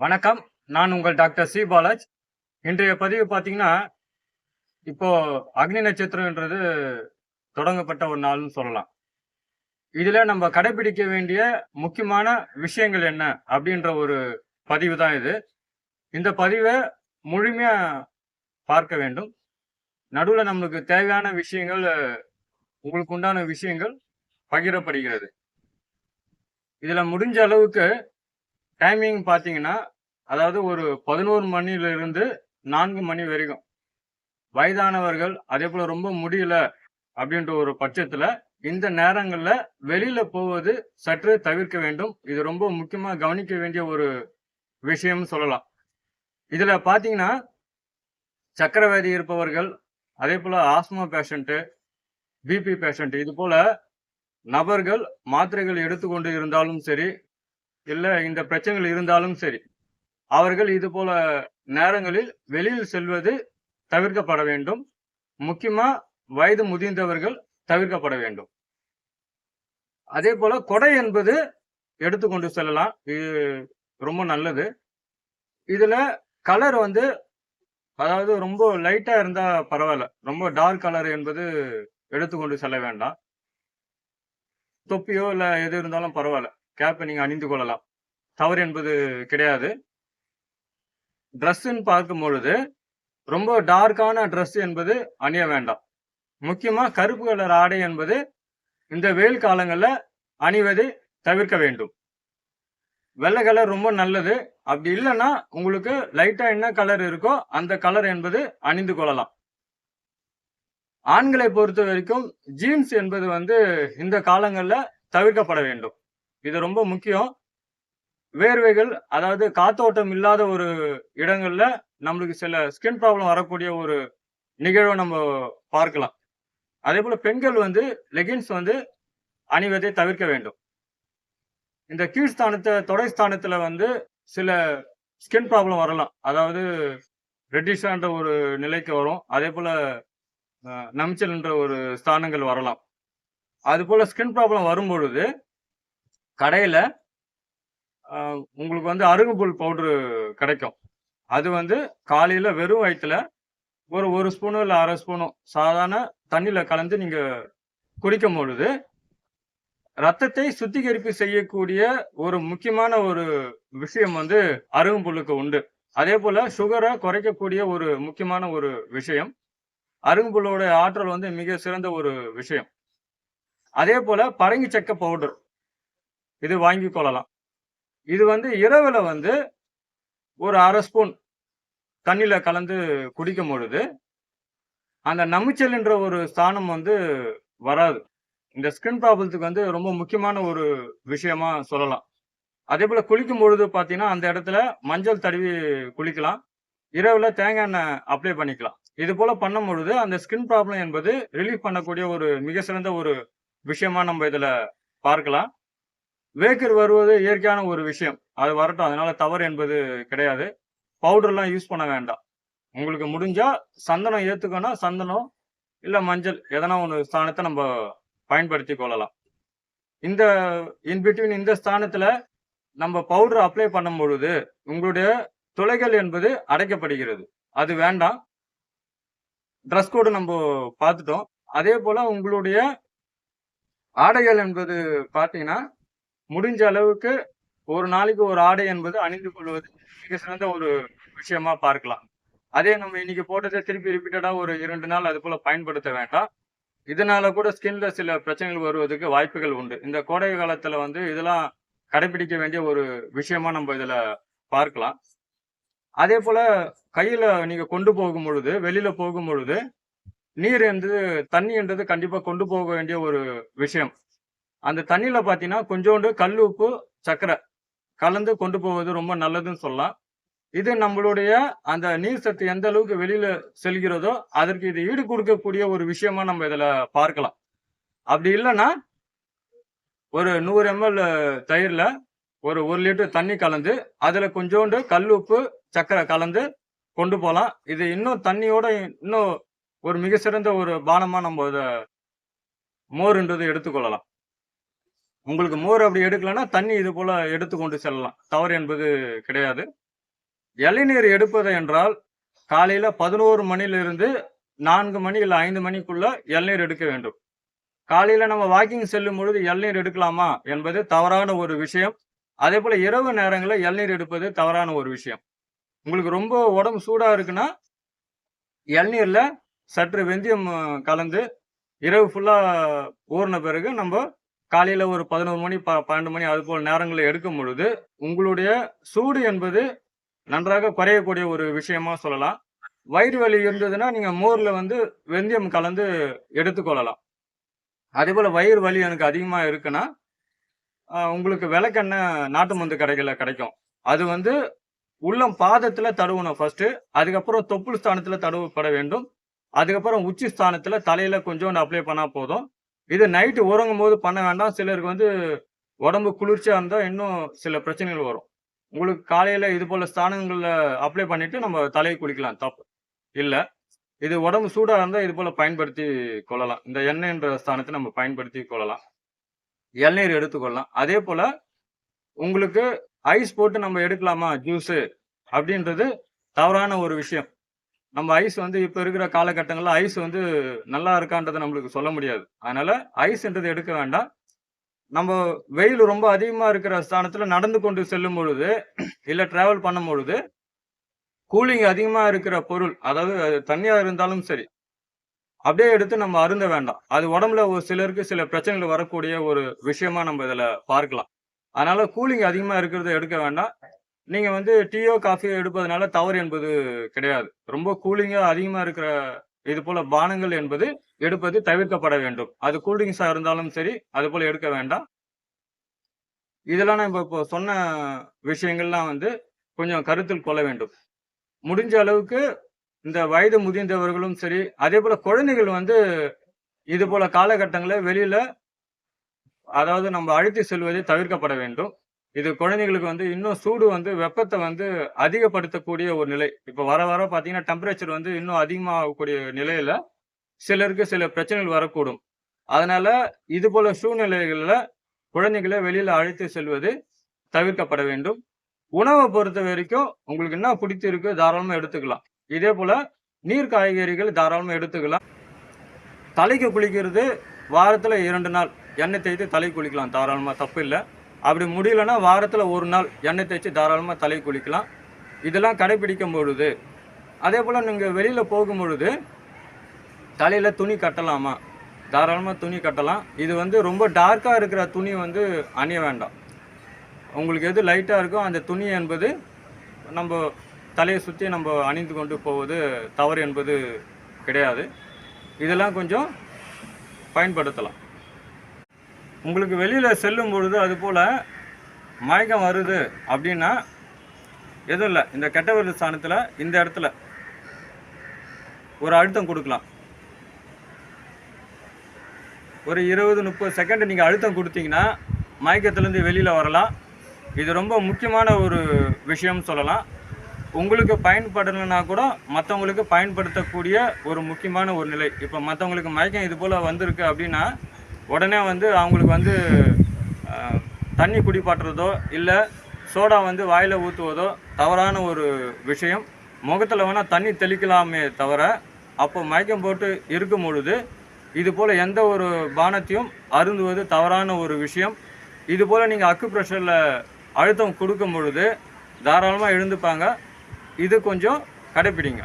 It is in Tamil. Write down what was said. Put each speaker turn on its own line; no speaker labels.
வணக்கம். நான் உங்கள் டாக்டர் சி. பாலாஜ். இன்றைய பதிவு பார்த்தீங்கன்னா இப்போ அக்னி நட்சத்திரம்ன்றது தொடங்கப்பட்ட ஒரு நாள்னு சொல்லலாம். இதில் நம்ம கடைபிடிக்க வேண்டிய முக்கியமான விஷயங்கள் என்ன அப்படின்ற ஒரு பதிவு தான் இது. இந்த பதிவை முழுமையாக பார்க்க வேண்டும். நடுவில் நம்மளுக்கு தேவையான விஷயங்கள் உங்களுக்கு உண்டான விஷயங்கள் பகிரப்படுகிறது. இதில் முடிஞ்ச அளவுக்கு டைமிங் பார்த்தீங்கன்னா அதாவது ஒரு பதினோரு மணிலிருந்து நான்கு மணி வரைக்கும். வயதானவர்கள் அதே போல் ரொம்ப முடியல அப்படின்ற ஒரு பட்சத்தில் இந்த நேரங்களில் வெளியில் போவது சற்று தவிர்க்க வேண்டும். இது ரொம்ப முக்கியமாக கவனிக்க வேண்டிய ஒரு விஷயம் சொல்லலாம். இதில் பார்த்தீங்கன்னா சக்கரவியாதி இருப்பவர்கள் அதே போல் ஆஸ்மா பேஷண்ட்டு பிபி பேஷண்ட் இது போல் நபர்கள் மாத்திரைகள் எடுத்துக்கொண்டு இருந்தாலும் சரி இல்லை இந்த பிரச்சனைகள் இருந்தாலும் சரி. அவர்கள் இது போல நேரங்களில் வெளியில் செல்வது தவிர்க்கப்பட வேண்டும். முக்கியமா வயது முதிர்ந்தவர்கள் தவிர்க்கப்பட வேண்டும். அதே போல கொடை என்பது எடுத்துக்கொண்டு செல்லலாம். இது ரொம்ப நல்லது. இதுல கலர் வந்து அதாவது ரொம்ப லைட்டா இருந்தா பரவாயில்ல. ரொம்ப டார்க் கலர் என்பது எடுத்துக்கொண்டு செல்ல வேண்டாம். தொப்பியோ இல்லை எது இருந்தாலும் பரவாயில்ல. கேப்பை நீங்கள் அணிந்து கொள்ளலாம். தவறு என்பது கிடையாது. ட்ரெஸ்ஸுன்னு பார்க்கும் பொழுது ரொம்ப டார்க்கான ட்ரெஸ் என்பது அணிய வேண்டாம். முக்கியமாக கருப்பு கலர் ஆடை என்பது இந்த வெயில் காலங்களில் அணிவது தவிர்க்க வேண்டும். வெள்ளை கலர் ரொம்ப நல்லது. அப்படி இல்லைன்னா உங்களுக்கு லைட்டாக என்ன கலர் இருக்கோ அந்த கலர் என்பது அணிந்து கொள்ளலாம். ஆண்களை பொறுத்த வரைக்கும் ஜீன்ஸ் என்பது வந்து இந்த காலங்களில் தவிர்க்கப்பட வேண்டும். இது ரொம்ப முக்கியம். வேர்வைகள் அதாவது காத்தோட்டம் இல்லாத ஒரு இடங்கள்ல நம்மளுக்கு சில ஸ்கின் ப்ராப்ளம் வரக்கூடிய ஒரு நிகழ்வை நம்ம பார்க்கலாம். அதே போல பெண்கள் வந்து லெகின்ஸ் வந்து அணிவதை தவிர்க்க வேண்டும். இந்த கீழ்ஸ்தானத்தை தொடை ஸ்தானத்துல வந்து சில ஸ்கின் ப்ராப்ளம் வரலாம். அதாவது ரெட்டிஷான்ற ஒரு நிலைக்கு வரும். அதே போல நமிச்சல்ன்ற ஒரு ஸ்தானங்கள் வரலாம். அது போல ஸ்கின் ப்ராப்ளம் வரும்பொழுது கடையில் உங்களுக்கு வந்து அருகும்புல் பவுட்ரு கிடைக்கும். அது வந்து காலையில் வெறும் வயிற்றுல ஒரு ஒரு ஸ்பூனோ இல்லை அரை ஸ்பூனோ சாதாரண தண்ணியில் கலந்து நீங்கள் குடிக்கும் பொழுது ரத்தத்தை சுத்திகரிப்பு செய்யக்கூடிய ஒரு முக்கியமான ஒரு விஷயம் வந்து அருகும்புல்லுக்கு உண்டு. அதே போல சுகரை குறைக்கக்கூடிய ஒரு முக்கியமான ஒரு விஷயம் அருகும்புல்லோட ஆற்றல் வந்து மிக சிறந்த ஒரு விஷயம். அதே போல பரங்கி சக்க பவுடர். இது வாங்கி கொள்ளலாம். இது வந்து இரவில் வந்து ஒரு அரை ஸ்பூன் தண்ணியில் கலந்து குடிக்கும் பொழுது அந்த நமிச்சல்ன்ற ஒரு ஸ்தானம் வந்து வராது. இந்த ஸ்கின் ப்ராப்ளத்துக்கு வந்து ரொம்ப முக்கியமான ஒரு விஷயமா சொல்லலாம். அதே போல் குளிக்கும் பொழுது பார்த்தீங்கன்னா அந்த இடத்துல மஞ்சள் தடவி குளிக்கலாம். இரவில் தேங்காய் எண்ணெய் அப்ளை பண்ணிக்கலாம். இது போல் பண்ணும் பொழுது அந்த ஸ்கின் ப்ராப்ளம் என்பது ரிலீஃப் பண்ணக்கூடிய ஒரு மிக சிறந்த ஒரு விஷயமா நம்ம இதில் பார்க்கலாம். வேக்கர் வருவது இயற்கையான ஒரு விஷயம். அது வரட்டும். அதனால தவறு என்பது கிடையாது. பவுடர்லாம் யூஸ் பண்ண வேண்டாம். உங்களுக்கு முடிஞ்சா சந்தனம் ஏத்துக்கணும். சந்தனம் இல்ல மஞ்சள் எதனா ஒன்று ஸ்தானத்தை நம்ம பயன்படுத்தி கொள்ளலாம். இந்த இன்பிட்வீன் இந்த ஸ்தானத்துல நம்ம பவுடர் அப்ளை பண்ணும் பொழுது உங்களுடைய துளைகள் என்பது அடைக்கப்படுகிறது. அது வேண்டாம். ட்ரெஸ் கோடு நம்ம பார்த்துட்டோம். அதே போல உங்களுடைய ஆடைகள் என்பது பார்த்தீங்கன்னா முடிஞ்ச அளவுக்கு ஒரு நாளைக்கு ஒரு ஆடை என்பது அணிந்து கொள்வது மிக சிறந்த ஒரு விஷயமா பார்க்கலாம். அதே நம்ம இன்னைக்கு போட்டதை திருப்பி ரிப்பீட்டடா ஒரு இரண்டு நாள் அது போல பயன்படுத்த வேண்டாம். இதனால கூட ஸ்கின்ல சில பிரச்சனைகள் வருவதற்கு வாய்ப்புகள் உண்டு. இந்த கோடை காலத்துல வந்து இதெல்லாம் கடைபிடிக்க வேண்டிய ஒரு விஷயமா நம்ம இதுல பார்க்கலாம். அதே போல கையில நீங்க கொண்டு போகும் பொழுது வெளியில போகும் பொழுது நீர் என்பது தண்ணி என்றது கண்டிப்பா கொண்டு போக வேண்டிய ஒரு விஷயம். அந்த தண்ணியில் பார்த்தீங்கன்னா கொஞ்சோண்டு கல் உப்பு சர்க்கரை கலந்து கொண்டு போவது ரொம்ப நல்லதுன்னு சொல்லலாம். இது நம்மளுடைய அந்த நீர் சத்து எந்த அளவுக்கு வெளியில செல்கிறதோ அதற்கு இது ஈடு கொடுக்கக்கூடிய ஒரு விஷயமா நம்ம இதுல பார்க்கலாம். அப்படி இல்லைன்னா ஒரு நூறு எம்எல் தயிர்ல ஒரு ஒரு லிட்டர் தண்ணி கலந்து அதுல கொஞ்சோண்டு கல் உப்பு சக்கரை கலந்து கொண்டு போகலாம் இது இன்னும் தண்ணியோட இன்னும் ஒரு மிக சிறந்த ஒரு பானமா நம்ம இதை மோர்ன்றது எடுத்துக்கொள்ளலாம். உங்களுக்கு மோர் அப்படி எடுக்கலைன்னா தண்ணி இது போல எடுத்து கொண்டு செல்லலாம் தவறு என்பது கிடையாது இளநீர் எடுப்பது என்றால் காலையில 11 மணியிலிருந்து நான்கு மணி இல்லை ஐந்து மணிக்குள்ள இளநீர் எடுக்க வேண்டும். காலையில நம்ம வாக்கிங் செல்லும் பொழுது இளநீர் எடுக்கலாமா என்பது தவறான ஒரு விஷயம். அதே போல இரவு நேரங்களில் இளநீர் எடுப்பது தவறான ஒரு விஷயம். உங்களுக்கு ரொம்ப உடம்பு சூடா இருக்குன்னா இளநீர்ல சற்று வெந்தயம் கலந்து இரவு ஃபுல்லா ஊறின பிறகு நம்ம காலையில் ஒரு 11 மணி, ப 12 மணி அதுபோல நேரங்களில் எடுக்கும் பொழுது, உங்களுடைய சூடு என்பது நன்றாக குறையக்கூடிய ஒரு விஷயமா சொல்லலாம். வயிறு வலி இருந்ததுன்னா, நீங்கள் மோரில் வந்து வெந்தயம் கலந்து எடுத்துக்கொள்ளலாம். அதேபோல வயிறு வலி எனக்கு அதிகமாக இருக்குன்னா, உங்களுக்கு விளக்கெண்ணெய் நாட்டு மருந்து கடைகளில் கிடைக்கும். அது வந்து உள்ளம் பாதத்தில் தடவணும் ஃபர்ஸ்ட்டு. அதுக்கப்புறம் தொப்புள் ஸ்தானத்தில் தடவப்பட வேண்டும். அதுக்கப்புறம் உச்சி ஸ்தானத்தில் தலையில் கொஞ்சோண்டு அப்ளை பண்ணால் போதும். இது நைட்டு உறங்கும் போது பண்ண வேண்டாம். சிலருக்கு வந்து உடம்பு குளிர்ச்சியாக இருந்தால் இன்னும் சில பிரச்சனைகள் வரும். உங்களுக்கு காலையில் இது போல் ஸ்தானங்களில் அப்ளை பண்ணிவிட்டு நம்ம தலையை குளிக்கலாம். தப்பு இல்லை இது உடம்பு சூடாக இருந்தால் இது போல் பயன்படுத்தி கொள்ளலாம். இந்த எண்ணெய்ன்ற ஸ்தானத்தை நம்ம பயன்படுத்தி கொள்ளலாம். இளநீர் எடுத்துக்கொள்ளலாம். அதேபோல உங்களுக்கு ஐஸ் போட்டு நம்ம எடுக்கலாமா ஜூஸு அப்படின்றது தவறான ஒரு விஷயம். நம்ம ஐஸ் வந்து இப்போ இருக்கிற காலகட்டங்களில் ஐஸ் வந்து நல்லா இருக்கான்றதை நம்மளுக்கு சொல்ல முடியாது. அதனால ஐஸ்ன்றது எடுக்க வேண்டாம். நம்ம வெயில் ரொம்ப அதிகமாக இருக்கிற ஸ்தானத்தில் நடந்து கொண்டு செல்லும் பொழுது, ட்ராவல் பண்ணும் பொழுது கூலிங் அதிகமாக இருக்கிற பொருள், அதாவது அது இருந்தாலும் சரி, அப்படியே எடுத்து நம்ம அருந்த வேண்டாம். அது உடம்புல ஒரு சிலருக்கு சில பிரச்சனைகள் வரக்கூடிய ஒரு விஷயமா நம்ம இதில் பார்க்கலாம். அதனால கூலிங் அதிகமாக இருக்கிறத எடுக்க வேண்டாம். நீங்க வந்து டீயோ, காஃபியோ எடுப்பதனால தவறு என்பது கிடையாது. ரொம்ப கூலிங்கா அதிகமா இருக்கிற இது போல பானங்கள் என்பது எடுப்பது தவிர்க்கப்பட வேண்டும். அது கூல் இருந்தாலும் சரி, அதுபோல எடுக்க வேண்டாம். இதெல்லாம் நம்ம இப்போ சொன்ன விஷயங்கள்லாம் வந்து கொஞ்சம் கருத்தில் கொள்ள வேண்டும். முடிஞ்ச அளவுக்கு இந்த வயது முதிர்ந்தவர்களும் சரி, அதே போல் குழந்தைகள் வந்து இது போல காலகட்டங்கள்ல வெளியில அதாவது நம்ம அழைத்து செல்வதை தவிர்க்கப்பட வேண்டும். இது குழந்தைங்களுக்கு வந்து இன்னும் சூடு வந்து வெப்பத்தை வந்து அதிகப்படுத்தக்கூடிய ஒரு நிலை. இப்போ வர வர பார்த்தீங்கன்னா, டெம்பரேச்சர் வந்து இன்னும் அதிகமாகக்கூடிய நிலையில, சிலருக்கு சில பிரச்சனைகள் வரக்கூடும். அதனால இது போல சூழ்நிலைகளில் குழந்தைகளை வெளியில அழைத்து செல்வது தவிர்க்கப்பட வேண்டும். உணவை பொறுத்த வரைக்கும் உங்களுக்கு என்ன பிடிச்சிருக்கு தாராளமாக எடுத்துக்கலாம். இதே போல நீர் காய்கறிகள் தாராளமாக எடுத்துக்கலாம். தலைக்கு குளிக்கிறது வாரத்தில் இரண்டு நாள் எண்ணெய் தேய்த்து தலைக்கு குளிக்கலாம் தாராளமாக தப்பு இல்லை அப்படி முடியலன்னா வாரத்தில் ஒரு நாள் எண்ணெய் தேய்ச்சி தாராளமாக தலை குளிக்கலாம். இதெல்லாம் கடைபிடிக்கும் பொழுது, அதே போல் நீங்கள் வெளியில் போகும் போகும்பொழுது, தலையில் துணி கட்டலாமா? தாராளமாக துணி கட்டலாம். இது வந்து ரொம்ப டார்க்காக இருக்கிற துணி வந்து அணிய வேண்டாம். உங்களுக்கு எது லைட்டாக இருக்கோ அந்த துணி என்பது நம்ம தலையை சுற்றி நம்ம அணிந்து கொண்டு போவது தவறு என்பது கிடையாது. இதெல்லாம் கொஞ்சம் பயன்படுத்தலாம். உங்களுக்கு வெளியில் செல்லும் பொழுது அது போல் மயக்கம் வருது அப்படின்னா, எதுவும் இல்லை இந்த கட்டை விரல் இந்த இடத்துல ஒரு அழுத்தம் கொடுக்கலாம் ஒரு 20, 30 செகண்ட் நீங்கள் அழுத்தம் கொடுத்தீங்கன்னா மயக்கத்துலேருந்து வெளியில் வரலாம். இது ரொம்ப முக்கியமான ஒரு விஷயம்னு சொல்லலாம். உங்களுக்கு பயன்படலைன்னா கூட மற்றவங்களுக்கு பயன்படுத்தக்கூடிய ஒரு முக்கியமான ஒரு நிலை. இப்போ மற்றவங்களுக்கு மயக்கம் இது போல் வந்திருக்கு அப்படின்னா, உடனே வந்து அவங்களுக்கு வந்து தண்ணி குடிப்பாட்டுறதோ, இல்லை சோடா வந்து வாயில் ஊற்றுவதோ தவறான ஒரு விஷயம். முகத்தில் வேணால் தண்ணி தெளிக்கலாமே தவிர, அப்போ மயக்கம் போட்டு இருக்கும் பொழுது, இது போல் எந்த ஒரு பானத்தையும் அருந்துவது தவறான ஒரு விஷயம். இது போல் நீங்கள் அக்கு ப்ரெஷரில் அழுத்தம் கொடுக்கும் பொழுது, தாராளமாக எழுந்துப்பாங்க. இது கொஞ்சம் கடைப்பிடிங்க.